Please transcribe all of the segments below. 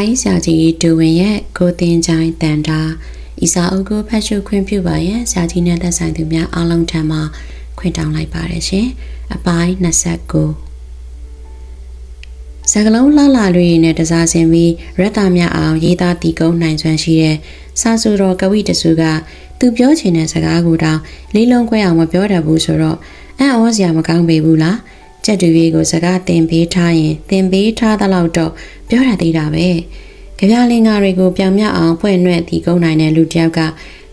စာရေးဆရာကြီးဒူဝင်ရဲ့ကိုတင်ချိုင်းတန်တာဤစာအုပ်ကိုဖတ်ရှုခွင့်ပြုပါရန်ဆရာကြီးနဲ့သက်ဆိုင်သူများအားလုံးထံမှခွင့်တောင်းလိုက်ပါတယ်ရှင်အပိုင်း29စကလုံးလှလှလေးနဲ့တစားစင်ပြီးရက်တာမြအောင်ရေးသားတီးကုန်းနိုင်စွမ်းရှိတဲ့စာစုတော်ကဝိတစုကသူပြောချင်တဲ့စကားကိုတောင်လေးလုံးခွဲအောင်မပြောတတ်ဘူးဆိုတော့အံ့ဩစရာမကောင်းပေဘူးလား ကြက်တူရေးကိုစကားတင်ပေးထားရင်တင်ပေးထားသလောက်တော့ပြောရသေးတာပဲကြပြလင်္ကာတွေကိုပြောင်မြောက်အောင်ဖွင့်နှဲ့တီးကုန်းနိုင်တဲ့လူတစ်ယောက်က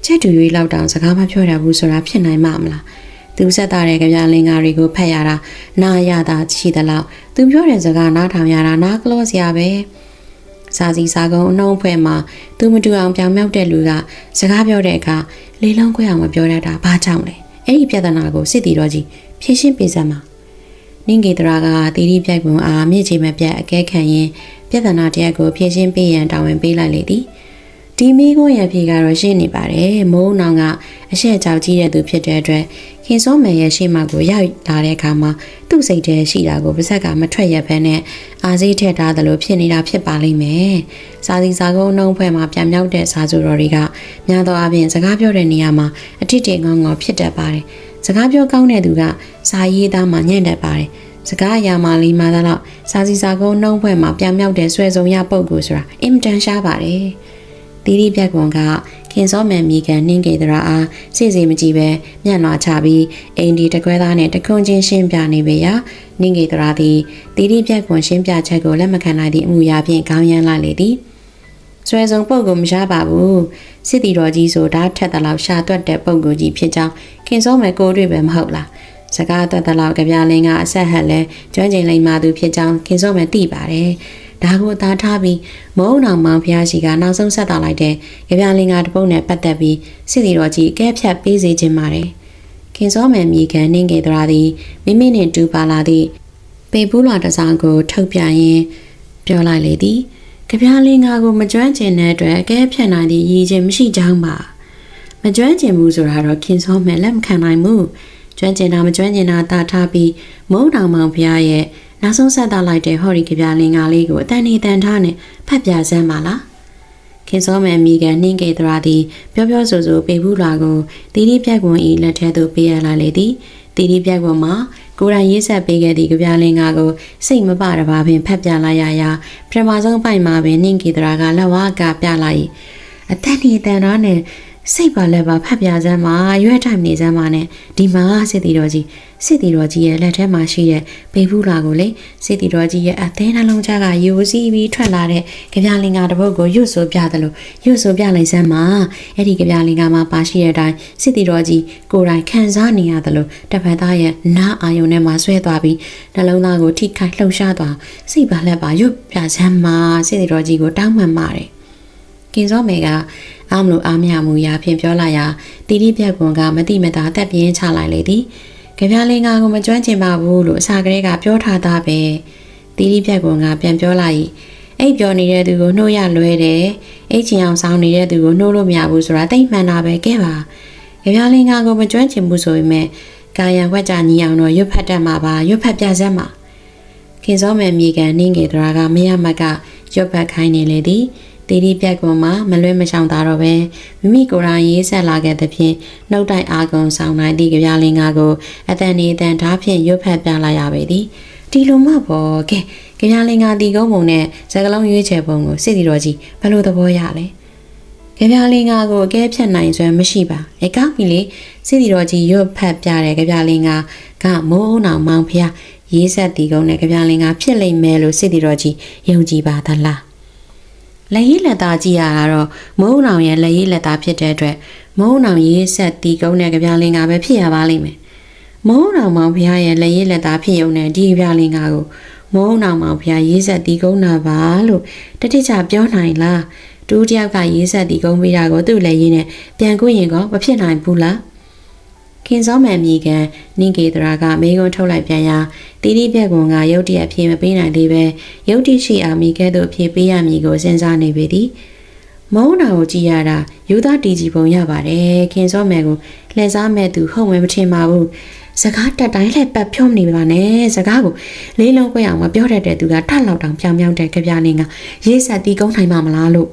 ချက်တူရေးလောက်တောင်စကားမပြောတတ်ဘူးဆိုတာဖြစ်နိုင်မှာမလားသူဆက်တာတဲ့ကြပြလင်္ကာတွေကိုဖတ်ရတာနားရတာရှိသလောက်သူပြောတဲ့စကားနားထောင်ရတာနားကလောစရာပဲစာစီစာကုံအနှုံးဖွဲ့မှာသူမတူအောင်ပြောင်မြောက်တဲ့လူကစကားပြောတဲ့အခါလေးလုံးခွဲအောင်မပြောတတ်တာဘာကြောင့်လဲအဲ့ဒီပြဿနာကိုစစ်တီတော်ကြီးဖြေရှင်းပေးစမ်းပါ နင်းကေတရာကတီတီပြိုက်ပုံအားမြင့်ချေမပြတ်အကဲခံရင်ပြဿနာတရက်ကိုဖြေရှင်းပေးရန်တာဝန်ပေးလိုက်လေသည်ဒီမိကိုရဖြေကတော့ရှင်းနေပါတယ်မိုးနောင်ကအရှက်ကြောက်ကြီးတဲ့သူဖြစ်တဲ့အတွက်ခင်စောမယ်ရဲ့ရှေ့မှာကိုရောက်လာတဲ့အခါမှာသူ့စိတ်ထဲရှိတာကိုပါဇက်ကမထွက်ရဘဲနဲ့အာစိထက်ထားသလိုဖြစ်နေတာဖြစ်ပါလိမ့်မယ်။စာစီစာကုန်းနှုံးဖွဲ့မှာပြန်မြောက်တဲ့စာစုတော်တွေကများသောအားဖြင့်စကားပြောတဲ့နေရာမှာအထစ်တေငေါငေါဖြစ်တတ်ပါတယ်။ စကားပြောကောင်းတဲ့သူကစာရေးသားမှညံ့တတ်ပါတယ်။စကားအရာမှလီမာသလောက်စာစီစာကုန်းနှုံးဖွဲ့မှာပြန်မြောက်တဲ့ဆွဲဆောင်ရပုံကိုဆိုတာအင်မတန်ရှားပါတယ်။တီတီပြက်ကွန်ကခင်စောမယ်မိကန်နှင်းကေတရာအားစိစီမကြည့်ပဲမျက်နှာချပြီးအိမ်ဒီတကွဲသားနဲ့တခွန်းချင်းရှင်းပြနေပေရာနှင်းကေတရာသည်တီတီပြက်ကွန်ရှင်းပြချက်ကိုလက်မခံနိုင်သည့်အမှုရာဖြင့်ခေါင်းရမ်းလိုက်လေသည် ဆွဲစုံပုတ်ကိုမရပါဘူးစစ်တီတော်ကြီးဆိုတာထက်တလောက်ရှာတွက်တဲ့ပုံကိုကြီးဖြစ်ကြောင်းခင်စောမယ်ကိုတွေ့ပဲမဟုတ်လားစကားတွက်တလောက်ကပြလင်းကအဆက်ဟက်လဲကျွမ်းကျင်လိမ္မာသူဖြစ်ကြောင်းခင်စောမယ်သိပါတယ်ဒါကိုသားထားပြီးမုံအောင်မောင်ဖျားရှိကနောက်ဆုံးဆက်တာလိုက်တဲ့ကြပြလင်္ကာတပုတ်နဲ့ပတ်သက်ပြီးစစ်တီတော်ကြီးအကဲဖြတ်ပေးစေခြင်းပါတယ်။ခင်စောမယ်မြေကန်နှင်းကေတရာသည်မိမိနှင့်တူပါလာသည့်ပေပူးလာတစားကိုထုတ်ပြရင်းပြောလိုက်လေသည် ကြပြလင်္ကာကိုမကျွမ်းကျင်တဲ့အတွက်အကဲဖြတ်နိုင်သည့်ရည်ချင်းမရှိကြောင်းပါ။မကျွမ်းကျင်ဘူးဆိုတာတော့ခင်စောမယ်လက်မခံနိုင်ဘူး။ကျွမ်းကျင်တာမကျွမ်းကျင်တာတာထားပြီးမုံတောင်မောင်ဖျားရဲ့နောက်ဆုံးဆက်သားလိုက်တဲ့ဟော်ရီကြပြလင်္ကာလေးကိုအတန်နေတန်ထားနဲ့ဖတ်ပြစမ်းပါလားခင်စောမယ်မိကန်နှင်းကေတရာသည်ပြောပြောဆိုဆိုပေဘူးလာကိုတီတီပြက်ကွန်ဤလက်ထဲသို့ပေးရလာလေသည်တီတီပြက်ကွန်မှာ ကိုရိုင်းရေးဆက်ပေးခဲ့သည့်ကြပြလင်္ကာကိုစိတ်မပတပါပင်ဖတ်ပြလိုက်ရရာပထမဆုံးပိုင်မှာပင်နှင်းကေတရာကလက်ဝါးကပြလိုက်အတန်နေတန်ထားနဲ့ စိတ်ပါလက်ပါဖတ်ပြစမ်းမှာရွက်ထိုင်နေစမ်းမှာနဲ့ဒီမှာစစ်တီတော်ကြီးစစ်တီတော်ကြီးရဲ့လက်ထဲမှာရှိတဲ့ပေဖူးလာကိုလေစစ်တီတော်ကြီးရဲ့အသေးနှလုံးသားကယိုစီးပြီးထွက်လာတဲ့ကြပြလင်္ကာတစ်ပုဒ်ကိုရွတ်ဆိုပြသလိုရွတ်ဆိုပြလိုက်စမ်းမှာအဲ့ဒီကြပြလင်္ကာမှာပါရှိတဲ့အတိုင်းစစ်တီတော်ကြီးကိုယ်တိုင်ခံစားနေရသလိုတပတ်သားရဲ့နားအာယုံထဲမှာဆွဲသွားပြီးနှလုံးသားကိုထိခိုက်လှုပ်ရှားသွားစိတ်ပါလက်ပါရွတ်ပြစမ်းမှာစစ်တီတော်ကြီးကိုတောင်းပန်ပါတယ် ကင်စောမေကအားမလို့အားမရမှုရာဖြင့်ပြောလိုက်ရာတီတီပြက်ကွန်ကမတိမတာတက်ပြင်းချလိုက်လေသည်ကြပြလင်းကားကိုမကျွမ်းကျင်ပါဘူးလို့အစာကလေးကပြောထားတာပဲတီတီပြက်ကွန်ကပြန်ပြောလိုက်အဲ့ပြောနေတဲ့သူကိုနှိုးရလွဲတယ်အိတ်ချင်အောင်ဆောင်းနေတဲ့သူကိုနှိုးလို့မရဘူးဆိုတာတိတ်မှန်တာပဲကဲပါကြပြလင်းကားကိုမကျွမ်းကျင်ဘူးဆိုပေမဲ့ကာယံဝက်ကြညီအောင်တော့ရွတ်ဖတ်တတ်မှာပါရွတ်ဖတ်ပြစမ်းပါခင်စောမယ်မြေကန်နှင်းငယ်တရာကမရမတ်ကရွတ်ဖတ်ခိုင်းနေလေသည် တီတီပြက်ကွန်မှာမလွဲမရှောင်သာတော့ပဲမိမိကိုယ်တိုင်ရေးဆက်လာခဲ့သဖြင့်နှုတ်တိုက်အာကုံဆောင်နိုင်သည့်ကြပြလင်းကားကိုအတန်နေအတန်ဓာဖြင့်ရွတ်ဖတ်ပြလိုက်ရပေသည်ဒီလိုမှပေါ့ကဲကြပြလင်းကားတီကုန်းပုံနဲ့စကလုံးရွေးချယ်ပုံကိုစစ်တီတော်ကြီးဘယ်လိုသဘောရလဲကြပြလင်းကားကိုအကဲဖြတ်နိုင်စွမ်းမရှိပါအဲကောက်ပြီလေစစ်တီတော်ကြီးရွတ်ဖတ်ပြတဲ့ကြပြလင်းကားကမိုးအောင်မောင်ဖျားရေးဆက်တီကုန်းနဲ့ကြပြလင်းကားဖြစ်လိမ့်မယ်လို့စစ်တီတော်ကြီးယုံကြည်ပါသလား လက်ရည်လက်သားကြည့်ရတာတော့မုံအောင်ရဲ့လက်ရည်လက်သားဖြစ်တဲ့အတွက်မုံအောင်ရေးဆက်တီကုန်းတဲ့ကြပြလင်္ကာပဲဖြစ်ရပါလိမ့်မယ်မုံအောင်မောင်ဖျားရဲ့လက်ရည်လက်သားဖြစ်ုံနဲ့ဒီကြပြလင်္ကာကိုမုံအောင်မောင်ဖျားရေးဆက်တီကုန်းတာပါလို့တတိချပြောနိုင်လားတူတယောက်ကရေးဆက်တီကုန်းပေးတာကိုသူ့လက်ရည်နဲ့ပြန်ကိုရင်ကောမဖြစ်နိုင်ဘူးလား ခင်စောမယ်မြေကန်နင်းကေတရာကမေကွန်းထုတ်လိုက်ပြန်ရာတီတီပြက်ကွန်ကရုတ်တရက်ဖြေမပေးနိုင်သေးပဲရုတ်တိရှိအာမီကဲ့သို့ဖြေပေးရမည်ကိုစဉ်းစားနေပေသည်မုန်းတာကိုကြည်ရတာယူသားတီကြီးပုံရပါတယ်ခင်စောမယ်ကိုလှည့်စားမဲ့သူဟုတ်မယ်မထင်ပါဘူးစကားတက်တိုင်းလှည့်ပတ်ဖြုံးနေပါနဲ့စကားကိုလေးလုံးခွဲအောင်မပြောတတ်တဲ့သူကထလောက်တောင်ပြောင်ပြောင်တဲ့ကြပြနေကရေးဆက်တီးကုန်းနိုင်မှာမလားလို့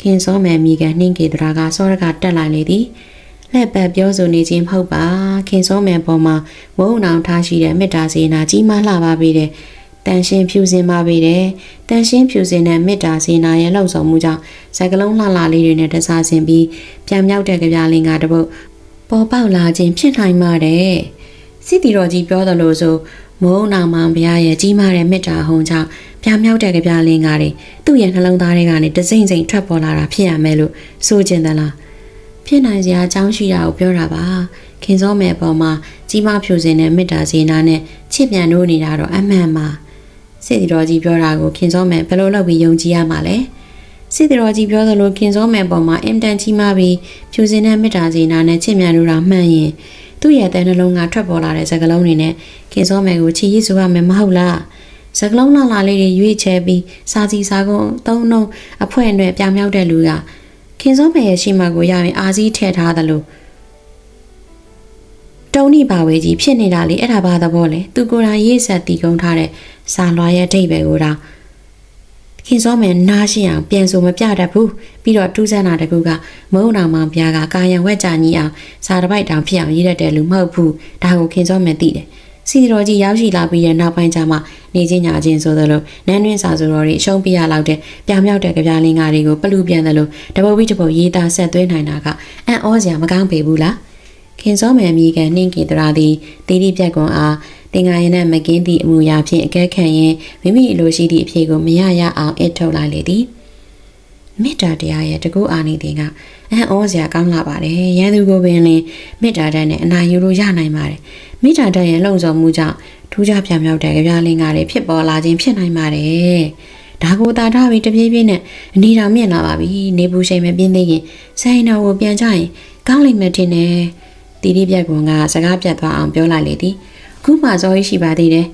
ခင်စောမယ်မိကနှင်းကေတရာကစောရကတက်လာလေသည် လက်ပတ်ပြောဆိုနေခြင်းမဟုတ်ပါခင်စောမယ်ပေါ်မှာမုန်းအောင်ထားရှိတဲ့မေတ္တာစေနာကြီးမားလှပါပေတဲ့တန်ရှင်းဖြူစင်ပါပေတယ်တန်ရှင်းဖြူစင်တဲ့မေတ္တာစေနာရဲ့လှုပ်ဆောင်မှုကြောင့်စကလုံးလှလှလေးတွေနဲ့တစားဆင်ပြီးပြန်မြောက်တဲ့ကြပြလင်းကတပုတ်ပေါ်ပေါက်လာခြင်းဖြစ်နိုင်ပါတယ်စစ်တီတော်ကြီးပြောသလိုဆိုမုန်းနာမောင်ဘုရားရဲ့ကြီးမားတဲ့မေတ္တာဟုန်ကြောင့်ပြန်မြောက်တဲ့ကြပြလင်းကားတွေသူ့ရဲ့နှလုံးသားထဲကနေတစိမ့်စိမ့်ထွက်ပေါ်လာတာဖြစ်ရမယ်လို့ဆိုချင်သလား ဖြစ်နိုင်စရာအကြောင်းရှိတာကိုပြောတာပါခင်စောမယ်ပေါ်မှာကြီးမားဖြူစင်တဲ့မေတ္တာစေနာနဲ့ချစ်ပြန်လို့နေတာတော့အမှန်ပါစစ်တီတော်ကြီးပြောတာကိုခင်စောမယ်ဘယ်လိုလုပ်ပြီးယုံကြည်ရမှာလဲစစ်တီတော်ကြီးပြောသလိုခင်စောမယ်ပေါ်မှာအင်တန်ကြီးမားပြီးဖြူစင်တဲ့မေတ္တာစေနာနဲ့ချစ်မြန်လို့တာမှန်ရင်သူ့ရဲ့တဲ့နှလုံးကထွက်ပေါ်လာတဲ့စကားလုံးတွေနဲ့ခင်စောမယ်ကိုချီရည်ဆိုရမယ်မဟုတ်လားစကလုံးလာလာလေးတွေရွေးချယ်ပြီးစာစီစာကုန်းသုံးနှုံအဖွဲနဲ့ပြောင်မြောက်တဲ့လူက ခင်စောမယ်ရဲ့ရှိမှကိုရရင်အာစည်းထည့်ထားသလိုတုံးနိပါဝေကြီးဖြစ်နေတာလေအဲ့ဒါဘာသဘောလဲသူကိုယ်တိုင်ရေးဆက်တီကုန်းထားတဲ့စာလွာရဲ့အဓိပ္ပာယ်ကိုတော့ခင်စောမယ်နားရှိအောင်ပြန်ဆိုမပြတတ်ဘူးပြီးတော့တူးဆန်းတာတကူကမုံတော်မောင်ပြားကကာယံဝက်ကြညီအောင်စာတစ်ပိုက်တောင်ဖြစ်အောင်ရေးတတ်တယ်လူမဟုတ်ဘူးဒါကိုခင်စောမယ်သိတယ် စီတော်ကြီးရောက်ရှိလာပြီးတဲ့နောက်ပိုင်းကျမှနေချင်းညာချင်းဆိုသလိုနန်းတွင်းစာဆိုတော်တွေအရှုံးပြရလောက်တဲ့ပြောင်မြောက်တဲ့ကြပြလင်းကားတွေကိုပလူပြန်တယ်လို့တပုတ်ပြီးတပုတ်ရေးသားဆက်သွင်းနိုင်တာကအံ့ဩစရာမကောင်းပေဘူးလားခင်စောမယ်အမိကနှင်းကေတရာသည်တီတီပြက်ကွန်အားတင်ငါရင်နဲ့မကင်းသည့်အမှုရာဖြင့်အကဲခံရင်မိမိအလိုရှိသည့်အဖြစ်ကိုမရရအောင်အထုတ်လိုက်လေသည် မေတ္တာတရားရဲ့တကူအာနိသင်ကအံ့ဩစရာကောင်းလာပါတယ်ရန်သူကိုပင်လင်မေတ္တာတတ်နဲ့အနာယူလို့ရနိုင်ပါတယ်မေတ္တာတတ်ရဲ့လှုံ့ဆော်မှုကြောင့်ထူးခြားပြောင်မြောက်တဲ့ကြပြလင်းကားတွေဖြစ်ပေါ်လာခြင်းဖြစ်နိုင်ပါတယ်ဒါကိုတာထားပြီးတပြေးပြေးနဲ့အနေတော်မြင့်လာပါပြီနေဘူးရှိန်မပြင်းသေးရင်ဆိုင်တော်ကိုပြန်ကြရင်ကောင်းလိမ့်မယ်ထင်တယ်တီတီပြက်ကွန်ကစကားပြတ်သွားအောင်ပြောလိုက်လေသည်ခုမှဇော်ရရှိပါသေးတယ်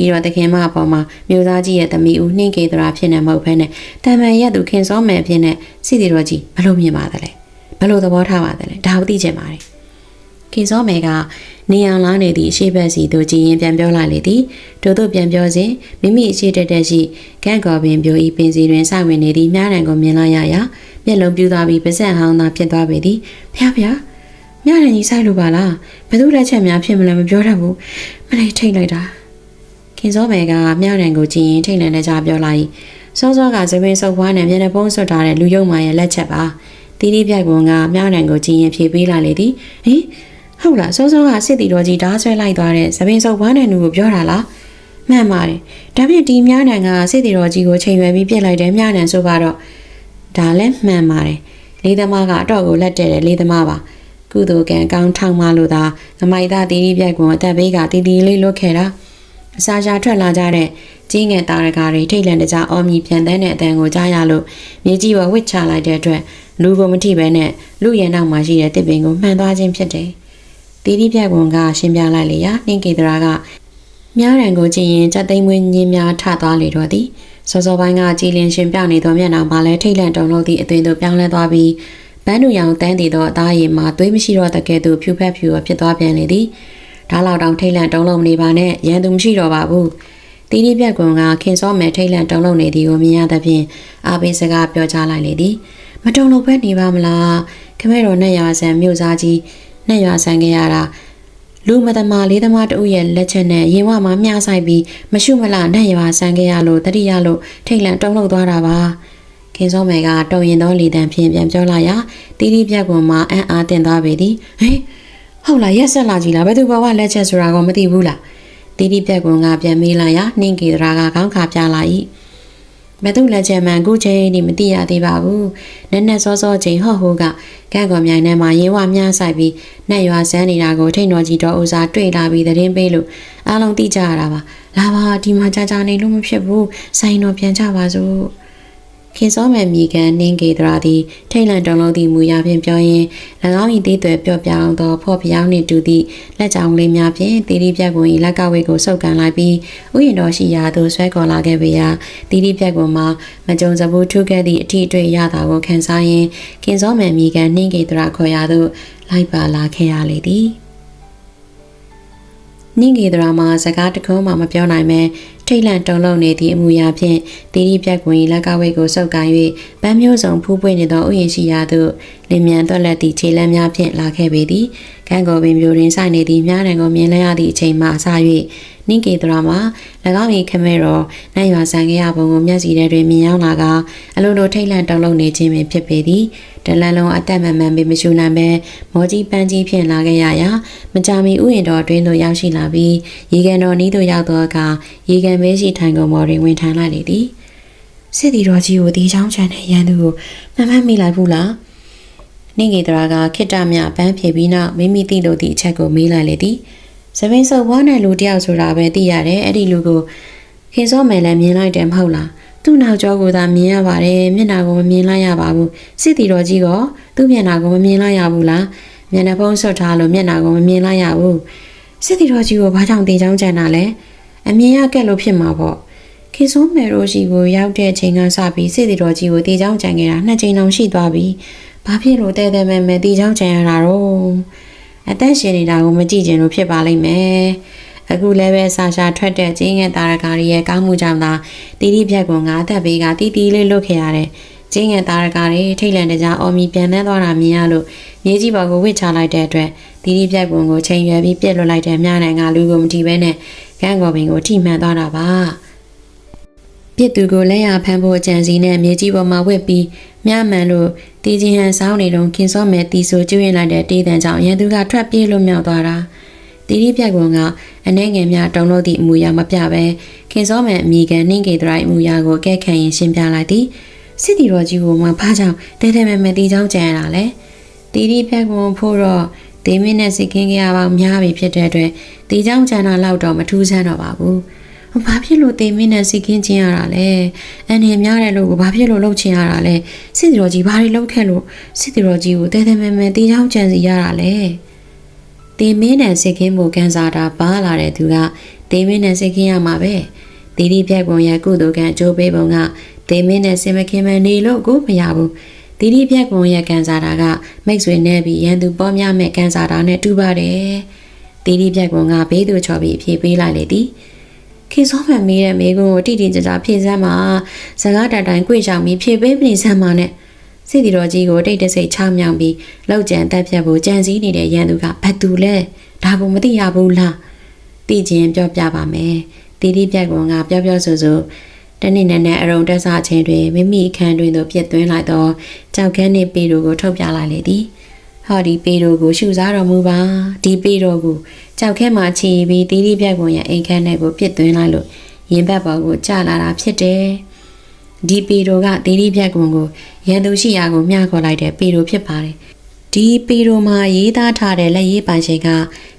ပြီးတော့တခင်မအပေါ်မှာမျိုးသားကြီးရဲ့သမီးဦးနှင်းကေတရာဖြစ်နေမဟုတ်ဘဲနဲ့တမန်ရက်သူခင်စောမယ်ဖြစ်နေစီတီတော်ကြီးဘလို့မြင်ပါသလဲဘလို့သဘောထားပါသလဲဒါကိုသိချင်ပါတယ်ခင်စောမယ်ကနေအောင်လားနေသည့်အရှိဘက်စီတို့ကြည်ရင်ပြန်ပြောလိုက်လေသည်တို့တို့ပြန်ပြောစဉ်မိမိအရှိတက်တက်ရှိကန့်ကော်ပင်ပြိုဤပင်စီတွင်စဝင်နေသည့်မြားတံကိုမြင်လိုက်ရရာမျက်လုံးပြူသွားပြီးပါဇက်ဟောင်းသာဖြစ်သွားပေသည်ဖျားဖျားမြရန်ကြီးဆိုင်လို့ပါလားဘယ်သူလက်ချက်များဖြစ်မလဲမပြောတတ်ဘူးမလေးထိတ်လိုက်တာ ခင်စောမယ်ကမြရန်ကိုကြည့်ရင်ထိတ်လန့်နေကြပြောလိုက်စောစောကသပင်းဆုပ်ပွားနဲ့မျက်နှာပုံးဆွတ်ထားတဲ့လူယုံမာရဲ့လက်ချက်ပါတီးတီးပြက်ကွန်ကမြရန်ကိုကြည့်ရင်ဖြေပေးလိုက်လေသည်ဟင်ဟုတ်လားစောစောကစစ်တီတော်ကြီးဓာဆွဲလိုက်သွားတဲ့သပင်းဆုပ်ပွားတဲ့လူကိုပြောတာလားမှန်ပါတယ်ဒါဖြင့်ဒီမြရန်ကစစ်တီတော်ကြီးကိုချိန်ရွယ်ပြီးပြစ်လိုက်တယ်မြရန်ဆိုကတော့ဒါလည်းမှန်ပါတယ်လေးသမားကအတော့ကိုလက်တဲ့တယ်လေးသမားပါကုသိုလ်ကံကောင်းထောင်းမလို့သာငမိုက်သားတီးတီးပြက်ကွန်အသက်ဘေးကတီးတီးလေးလွတ်ခဲ့တာ အစာရှာထွက်လာကြတဲ့ကြီးငယ်တာရကာတွေထိတ်လန့်တကြအော်မြည်ပြန်တဲ့အတန်ကိုကြားရလို့မြေကြီးပေါ်ဝစ်ချလိုက်တဲ့အတွက်လူကိုမထိပဲနဲ့လူရဲ့နောက်မှာရှိတဲ့တစ်ပင်ကိုမှန်သွားခြင်းဖြစ်တယ်။တီးတီးပြက်ကွန်ကရှင်းပြလိုက်လေရာနှင်းကေတရာကမြားရန်ကိုကြည့်ရင်ကြက်သိမ်းမွေးညင်းများထသွားလေတော့သည်စောစောပိုင်းကကြည်လင်ရှင်ပြနေသောမျက်နှာမှာလည်းထိတ်လန့်တုန်လှုပ်သည့်အသွင်သို့ပြောင်းလဲသွားပြီးပန်းတူရောင်တန်းတည်သောအသားရည်မှာသွေးမရှိတော့တဲ့ကဲ့သို့ဖြူဖက်ဖြူဖြစ်သွားပြန်လေသည် ဒါလောက်တောင်ထိတ်လန့်တုန်လှုပ်နေပါနဲ့ရန်သူမရှိတော့ပါဘူးတီးတီးပြက်ကွန်ကခင်စောမယ်ထိတ်လန့်တုန်လှုပ်နေသည်ကိုမြင်ရသဖြင့်အာဘေးစကားပြောကြားလိုက်လေသည်မတုံလို့ပဲနေပါမလားခမဲတော်နဲ့ရွာဆန်မြို့သားကြီးနဲ့ရွာဆန်ခဲ့ရတာလူမသမားလေးသမားတို့ရဲ့လက်ချက်နဲ့ရင်ဝမှာမျှဆိုင်ပြီးမရှုမလနဲ့ရွာဆန်ခဲ့ရလို့တတိယလို့ထိတ်လန့်တုန်လှုပ်သွားတာပါခင်စောမယ်ကတုံရင်သောလီတန်ဖြင့်ပြန်ပြောလိုက်ရာတီးတီးပြက်ကွန်မှာအံ့အားတင်သွားပေသည်ဟေး ဟုတ်လားရက်ဆက်လာကြည်လားဘယ်သူဘဝလက်ချက်ဆိုတာကိုမသိဘူးလားတီးတီးပြက်ကွန်ကပြန်မေးလိုက်ရာနှင်းကေတရာကခေါင်းခါပြလာ၏ဘယ်သူလက်ချက်မှန်ခုချိန်ဒီမသိရသေးပါဘူးနက်နက်စောစောချိန်ဟော့ဟိုးကကန့်ကော်မြိုင်ထဲမှာရေဝမြဆိုင်ပြီးနှက်ရွာဆန်းနေတာကိုထိတ်တော်ကြီးတော်ဥစားတွေ့လာပြီးသတင်းပေးလို့အားလုံးသိကြရတာပါလာပါဒီမှာကြာကြာနေလို့မဖြစ်ဘူးဆိုင်တော်ပြန်ကြပါစို့ ခခင်စောမယ်မြေကန်နင်းကေတရာသည်ထိတ်လန့်တုန်လုံးသည့်မူရာဖြင့်ပြောရင်း၎င်း၏သေးသွယ်ပျော့ပြောင်းသောဖော့ဖျောင်းနှင့်တူသည့်လက်ကြောင်လေးများဖြင့်တီတီပြက်ကွန်၏လက်ကဝိတ်ကိုဆုပ်ကန်လိုက်ပြီးဥယျာဉ်တော်ရှိရာသို့ဆွဲခေါ်လာခဲ့ပေရာတီတီပြက်ကွန်မှာမကြုံစဘူးထုခဲ့သည့်အထီးအတွေ့ရတာကိုခန်းစားရင်းခင်စောမယ်မြေကန်နင်းကေတရာခေါ်ရာသို့လိုက်ပါလာခဲ့ရလေသည်နင်းကေတရာမှာစကားတခုမှမပြောနိုင်ပဲ ထိတ်လန့်တုန်လှုပ်နေသည့်အမူအရာဖြင့်တီတီပြက်ကွင်လက်ကဝိတ်ကိုစုပ်ကိုင်၍ဗန်းမျိုးစုံဖူးပွင့်နေသောဥယျာဉ်ရှိရာသို့လင်မြန်သွက်လက်သည့်ခြေလမ်းများဖြင့်လာခဲ့ပေသည်ကံကိုပင်ပြိုရင်းဆိုင်နေသည့်မြားတံကိုမြင်လည်ရသည့်အချိန်မှအစ၍ နင်းကေတရာမှာ၎င်း၏ခမဲတော်နိုင်ရွာဆန်ခဲ့ရပုံကိုမျက်စီထဲတွင်မြင်ရောက်လာကအလိုလိုထိတ်လန့်တုန်လှုပ်နေခြင်းပင်ဖြစ်ပေသည်တလန်လုံးအသက်မမှန်ပေမရှူနိုင်ပဲမောကြီးပန်းကြီးဖြင့်လာခဲ့ရရာမကြမီဥယျာဉ်တော်အတွင်းသို့ရောက်ရှိလာပြီးရေကန်တော်နီးသို့ရောက်သောအခါရေကန်မဲရှိထိုင်ကုန်ပေါ်တွင်ဝင်ထမ်းလိုက်လေသည်စစ်တီတော်ကြီးကိုဒီချောင်းချန်တဲ့ရန်သူကိုမမှတ်မိလိုက်ဘူးလားနင့်ကေတရာကခိတ္တမြပန်းဖြေပြီးနောက်မိမိသိလို့ဒီအချက်ကိုမေးလိုက်လေသည် စပင်းစုပ်ဝါနဲ့လူတယောက်ဆိုတာပဲသိရတယ်အဲ့ဒီလူကိုခင်စောမယ်လည်းမြင်လိုက်တယ်မဟုတ်လားသူ့နောက်ကျောကိုသာမြင်ရပါတယ်မျက်နှာကိုမမြင်လိုက်ရပါဘူးစစ်တီတော်ကြီးကသူ့မျက်နှာကိုမမြင်လိုက်ရဘူးလားမျက်နှာဖုံးဆွတ်ထားလို့မျက်နှာကိုမမြင်လိုက်ရဘူးစစ်တီတော်ကြီးကိုဘာကြောင့်တင်ချောင်းချန်တာလဲအမြင်ရကက်လို့ဖြစ်မှာပေါ့ခေဆုံးမယ်ရိုရှိကိုရောက်တဲ့အချိန်ကစပြီးစစ်တီတော်ကြီးကိုတင်ချောင်းချန်ခဲ့တာနှစ်ချိန်တောင်ရှိသွားပြီဘာဖြစ်လို့တဲတဲမဲမဲတင်ချောင်းချန်ရတာတော့ အသက်ရှင်နေတာကိုမကြည့်ကျင်လို့ဖြစ်ပါလိမ့်မယ်အခုလည်းပဲဆာရှာထွက်တဲ့ကျင်းငယ်တာရကာရီရဲ့ကောင်းမှုကြောင့်သာတီတီဖြတ်ကွန်ကအသက်ဘေးကတီတီလေးလွတ်ခဲ့ရတယ်။ကျင်းငယ်တာရကာရီထိတ်လန့်တကြားအော်မီပြန်နှဲသွားတာမြင်ရလို့မြေကြီးပေါ်ကိုဝစ်ချလိုက်တဲ့အတွက်တီတီဖြတ်ကွန်ကိုချိန်ရွယ်ပြီးပြက်လွတ်လိုက်တဲ့မြနိုင်ကလူကိုမတီးပဲနဲ့ကန်းကော်ပင်ကိုထိမှန်သွားတာပါ။ ပြစ်သူကိုလက်ရဖမ်းဖို့အကြံစီနဲ့မြေကြီးပေါ်မှာဝစ်ပြီးမြမှန်လို့တီချင်းဟန်ဆောင်းနေတော့ခင်စောမဲတီဆိုကျွေးလိုက်တဲ့တေးတန်ကြောင့်ရန်သူကထွက်ပြေးလို့မြောက်သွားတာ။တီတီပြက်ကွန်ကအနှဲငယ်များတုံလို့သည့်အမူအရာမပြပဲခင်စောမယ်အမိကန်နှင်းကေတရိုက်အမူအရာကိုကဲခံရင်ရှင်းပြလိုက်သည်စစ်တီတော်ကြီးကမှဘာကြောင့်တဲတဲမဲမဲတီချောင်းကြံရတာလဲတီတီပြက်ကွန်ဖို့တော့ဒေမင်းနဲ့စိတ်ကင်းကြရပေါင်းများပြီဖြစ်တဲ့အတွက်တီချောင်းကြံတာလောက်တော့မထူးဆန်းတော့ပါဘူး ဘာဖြစ်လို့တေမင်းနဲ့စိတ်ကင်းချင်းရတာလဲအနေများတယ်လို့ဘာဖြစ်လို့လှုပ်ချင်ရတာလဲစစ်တီတော်ကြီးဘာတွေလှုပ်ခဲ့လို့စစ်တီတော်ကြီးကိုတဲတဲမဲမဲတီချောင်းကြံစီရတာလဲတေမင်းနဲ့စိတ်ကင်းမှုကန်စားတာပါလာတဲ့သူကတေမင်းနဲ့စိတ်ကင်းရမှာပဲတီတီပြက်ပုံရကုသိုလ်ကံအကျိုးပေးပုံကတေမင်းနဲ့စင်မကင်းမနေလို့ကိုမရဘူးတီတီပြက်ပုံရကန်စားတာကမိတ်ဆွေနဲ့ပြီးရန်သူပေါ်များမဲ့ကန်စားတာနဲ့တူပါတယ်တီတီပြက်ပုံကဘေးသူချော်ပြီးဖြေပေးလိုက်လေသည် ခေစောဖန်မေးတဲ့မိကုန်းကိုတိတိကျကျဖြေစမ်းမှာစကားတတိုင်းကြွေချောင်ပြီးဖြေပေးပြီးစမ်းမှာနဲ့စစ်တီတော်ကြီးကိုတိတ်တဆိတ်ချောင်းမြောင်ပြီးလောက်ကျန်တက်ဖြတ်ဖို့ကြံစည်နေတဲ့ရန်သူကဘတ်သူလဲဒါကိုမသိရဘူးလားသိချင်းပြောပြပါမယ်တီတီပြက်ကောင်ကပြောပြောဆိုဆိုတနေ့နဲ့နဲ့အရုံတက်စားခြင်းတွင်မိမိအခန်းတွင်သို့ပြစ်သွင်းလိုက်သောကြောက်ခန်းနှင့်ပေတို့ကိုထုတ်ပြလိုက်လေသည် ဟောဒီပေတို့ကိုရှုစားတော်မူပါဒီပေတို့ကိုကြောက်ခဲမှချီပြီးတီတီပြက်ကောင်ရဲ့အိမ်ခန်းထဲကိုပြစ်သွင်းလိုက်လို့ရင်ဘတ်ပေါ်ကိုကျလာတာဖြစ်တယ်ဒီပေတို့ကတီတီပြက်ကောင်ကိုရန်သူရှိရာကိုမျှခေါ်လိုက်တဲ့ပေတို့ဖြစ်ပါတယ်ဒီပေတို့မှာရေးသားထားတဲ့လက်ရေးပိုင်ရှင်က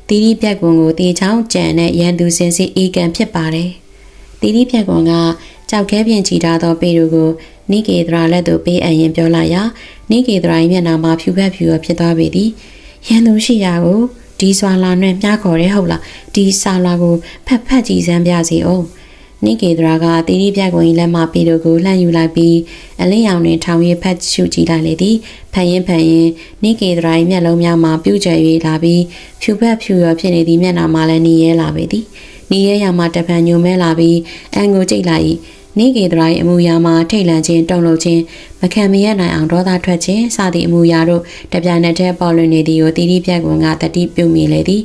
တီတီပြက်ကွန်ကိုတေချောင်းကြံတဲ့ရန်သူစင်စစ်အေကန်ဖြစ်ပါတယ်။တီတီပြက်ကွန်ကကြောက်ခဲပြင်ချီထားသောပေတို့ကို နိကေဒရာလက်သို့ပေးအပ်ရင်ပြောလိုက်ရာနိကေဒရာ၏မျက်နှာမှာဖြူဖက်ဖြူရဖြစ်သွားပေသည်။ရန်သူရှိရာကိုဒီဆွာလာနဲ့မြားခေါ်ရဲဟုတ်လားဒီဆာလာကိုဖက်ဖက်ကြည့်စမ်းပြစီအောင်။နိကေဒရာကတီတီပြက်ကွန်၏လက်မပေတို့ကိုလှမ်းယူလိုက်ပြီးအလင်းရောင်တွင်ထောင်ရဖက်ရှုကြည့်လိုက်လေသည်ဖန်ရင်ဖန်ရင်နိကေဒရာ၏မျက်လုံးများမှာပြုတ်ကျ၍လာပြီးဖြူဖက်ဖြူရောဖြစ်နေသည့်မျက်နှာမှာလည်းနီးရဲလာပေသည်နီးရဲရမှာတပံညုံမဲလာပြီးအန်ကိုကြိတ်လိုက် နိကေဒရာ၏အမူအရာမှာထိတ်လန့်ခြင်းတုန်လှုပ်ခြင်းမခံမရနိုင်အောင်ဒေါသထွက်ခြင်းစသည့်အမူအရာတို့တပြိုင်နက်တည်းပေါ်လွင်နေသည်ကိုတီတီပြက်ကွန်ကတတိပြုတ်မိလေသည်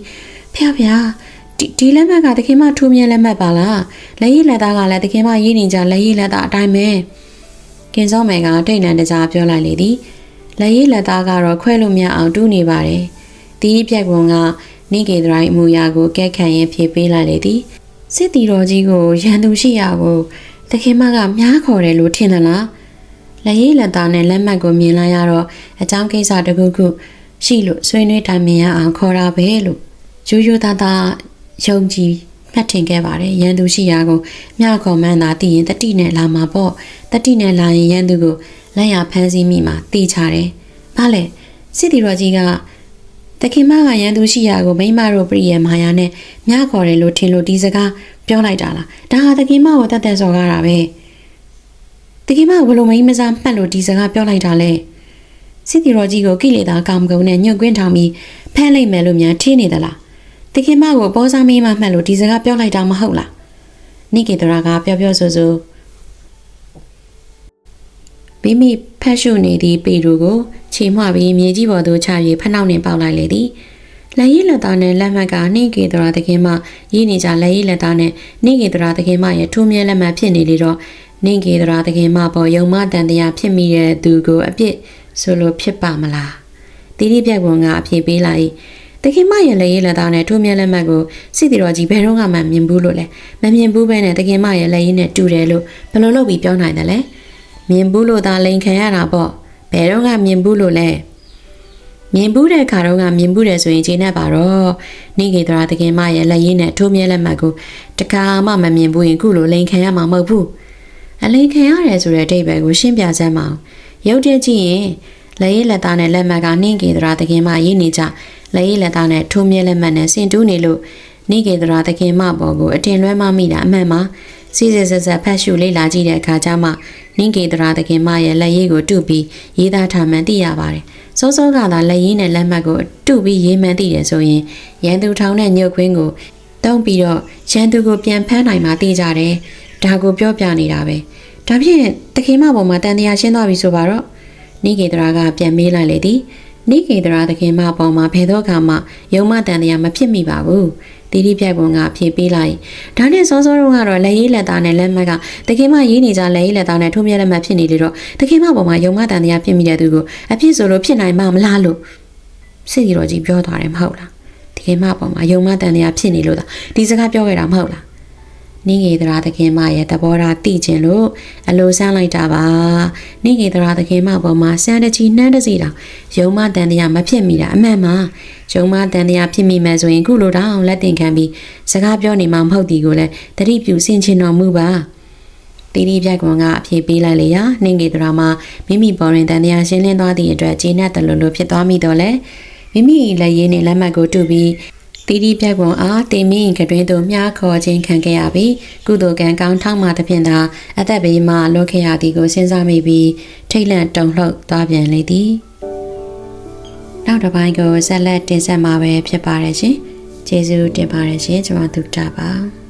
ဖျောက်ဖျားဒီဒီလက်မှတ်ကတခင်မထူမြဲလက်မှတ်ပါလားလက်ရည်လက်သားကလည်းတခင်မရေးနေကြလက်ရည်လက်သားအတိုင်းပဲကင်စောမယ်ကတိတ်နံတကြားပြောလိုက်လေသည်လက်ရည်လက်သားကတော့ခွဲလို့မရအောင်တူးနေပါတယ်တီးပြက်ကွန်ကနိကေဒရိုင်းအမူအရာကိုကဲခံရင်ဖြေပေးလိုက်လေသည်စစ်တီတော်ကြီးကိုရန်သူရှိရာကို တခင်မကမြားခေါ်တယ်လို့ထင်သလားလက်ရည်လက်သားနဲ့လက်မှတ်ကိုမြင်လိုက်ရတော့အကြောင်းကိစ္စတခုခုရှိလို့ဆွေးနွေးတိုင်ပင်ရအောင်ခေါ်တာပဲလို့ရိုးရိုးသားသားယုံကြည်မမှတ်ထင်ခဲ့ပါတယ်ရန်သူရှိရာကိုမြခေါ်မှန်းသာတည်ရင်တတိနဲ့လာမှာပေါ့တတိနဲ့လာရင်ရန်သူကိုလက်ရဖမ်းဆီးမိမှာတေးချတယ်ဘာလဲစစ်တီတော်ကြီးကတခင်မကရန်သူရှိရာကိုမိမတို့ပြည့်ရမာယာနဲ့မြခေါ်တယ်လို့ထင်လို့ဒီစကား ပြောလိုက်တာလားဒါဟာတခင်မကိုတတ်တဲ့စော်ကားတာပဲတခင်မကဘလို့မိမစားမှတ်လို့ဒီစကားပြောလိုက်တာလဲစစ်တီတော်ကြီးကိုကိလေသာကာမဂုဏ်နဲ့ညှို့ကွင်းထောင်ပြီးဖမ်းလိုက်မယ်လို့များထင်နေသလားတခင်မကိုပေါ်စားမင်းမမှတ်လို့ဒီစကားပြောလိုက်တာမဟုတ်လားနိကေတရာကပြောပြောဆိုဆိုမိမိဖတ်ရှုနေသည့်ပေတူကိုခြေမှပြီးမြေကြီးပေါ်သို့ချ၍ဖနှောက်နှင့်ပေါက်လိုက်လေသည် လက်ရည်လက်သားနဲ့လက်မှတ်ကနိကေတရာတခင်မရေးနေကြလက်ရည်လက်သားနဲ့နိကေတရာတခင်မရဲ့ထိုးမြဲလက်မှတ်ဖြစ်နေလေတော့နိကေတရာတခင်မပေါ်ယုံမတန်တရားဖြစ်မိတဲ့သူကိုအပြစ်ဆိုလိုဖြစ်ပါမလားတိတိပြက်ကွန်ကအဖြစ်ပေးလိုက်တခင်မရဲ့လက်ရည်လက်သားနဲ့ထိုးမြဲလက်မှတ်ကိုစစ်တီတော်ကြီးဘယ်တော့မှမမြင်ဘူးလို့လဲမမြင်ဘူးပဲနဲ့တခင်မရဲ့လက်ရည်နဲ့တူတယ်လို့ဘယ်လိုလုပ်ပြီးပြောနိုင်တယ်လဲမြင်ဘူးလို့သာလိန်ခံရတာပေါ့ဘယ်တော့မှမြင်ဘူးလို့လဲ မြင်ဘူးတဲ့ခါတော့ကမြင်ဘူးတယ်ဆိုရင်ခြေနဲ့ပါတော့နေကေတရာတခင်မရဲ့လက်ရည်နဲ့ထိုးမြဲလက်မှတ်ကိုတခါမှမမြင်ဘူးရင်ခုလိုလိန်ခံရမှာမဟုတ်ဘူးအလိန်ခံရတယ်ဆိုတဲ့အဓိပ္ပာယ်ကိုရှင်းပြစမ်းပါအောင်ရုပ်တရက်ကြည့်ရင်လက်ရည်လက်သားနဲ့လက်မှတ်ကနှင်းကေတရာတခင်မရေးနေကြလက်ရည်လက်သားနဲ့ထိုးမြဲလက်မှတ်နဲ့ဆင်တူးနေလို့နေကေတရာသခင်မပေါ်ကိုအတင်လွဲမမိတာအမှန်မှာစီစစ်ဆက်ဆက်ဖတ်ရှုလေ့လာကြည့်တဲ့အခါကျမှနေကေတရာသခင်မရဲ့လက်ရည်ကိုတုပြီးရေးသားထားမှန်သိရပါတယ်။ စောစောကသာလက်ရည်နဲ့လက်မှတ်ကိုတုပြီးရေးမှန်သိတယ်ဆိုရင်ရန်သူထောင်တဲ့ညုတ်ခွင်းကိုတုံးပြီးတော့ရန်သူကိုပြန်ဖမ်းနိုင်မှသိကြတယ်။ဒါကိုပြောပြနေတာပဲ။ဒါဖြင့်သခင်မပေါ်မှာတန်တရားရှင်းသွားပြီဆိုပါတော့နေကေတရာကပြန်မေးလိုက်လေသည်။နိကေတရာသခင်မပေါ်မှာဘယ်တော့မှယုံမတန်တရားမဖြစ်မိပါဘူး တီတီပြိုက်ပုံကဖြေပေးလိုက်ဒါနဲ့စောစောတော့ကတော့လက်ရေးလက်သားနဲ့လက်မှတ်ကသခင်မရေးနေကြလက်ရေးလက်သားနဲ့ထုံးမြဲလက်မှတ်ဖြစ်နေလေတော့သခင်မပေါ်မှာယုံမတန်တရားဖြစ်မိတဲ့သူကိုအဖြစ်ဆိုလို့ဖြစ်နိုင်မှာမလားလို့စစ်တီတော်ကြီးပြောသွားတယ်မဟုတ်လားသခင်မပေါ်မှာယုံမတန်တရားဖြစ်နေလို့သာဒီစကားပြောခဲ့တာမဟုတ်လား နိဂေတရာသခင်မရဲ့သဘောထားသိကျင်လို့အလိုဆန်းလိုက်တာပါနိဂေတရာသခင်မပေါ်မှာစံတချီနှမ်းတစီတောင်ယုံမတန်တရားမဖြစ်မိတာအမှန်ပါယုံမတန်တရားဖြစ်မိမယ်ဆိုရင်ခုလိုတောင်လက်တင်ခံပြီးစကားပြောနေမှမဟုတ်ဒီကိုလည်းတတိပြူစင်ချင်တော်မူပါတီတီပြက်ကွန်ကအပြေပေးလိုက်လေရာနှင်းကေတရာမှာမိမိပေါ်ရင်တန်တရားရှင်းလင်းသွားသည့်အတွက်ဂျင်းနဲ့တလူလူဖြစ်သွားမိတော့လေမိမိလက်ရင်းနဲ့လက်မှတ်ကိုတူပြီး တီတီပြက်ကွန်အားတင်မင်းကတွင်သို့မြားခေါ်ခြင်းခံခဲ့ရပြီးကုသိုလ်ကံကောင်းထောက်မှသဖြင့်သာအသက်ဘေးမှလွတ်ခဲ့ရသည်ကိုစဉ်းစားမိပြီးထိတ်လန့်တုန်လှုပ်သွားပြန်လေသည်နောက်တစ်ပိုင်းကိုဆက်လက်တင်ဆက်မှာပဲဖြစ်ပါတယ်ရှင်ကျေးဇူးတင်ပါတယ်ရှင်ကျွန်မဒုတာပါ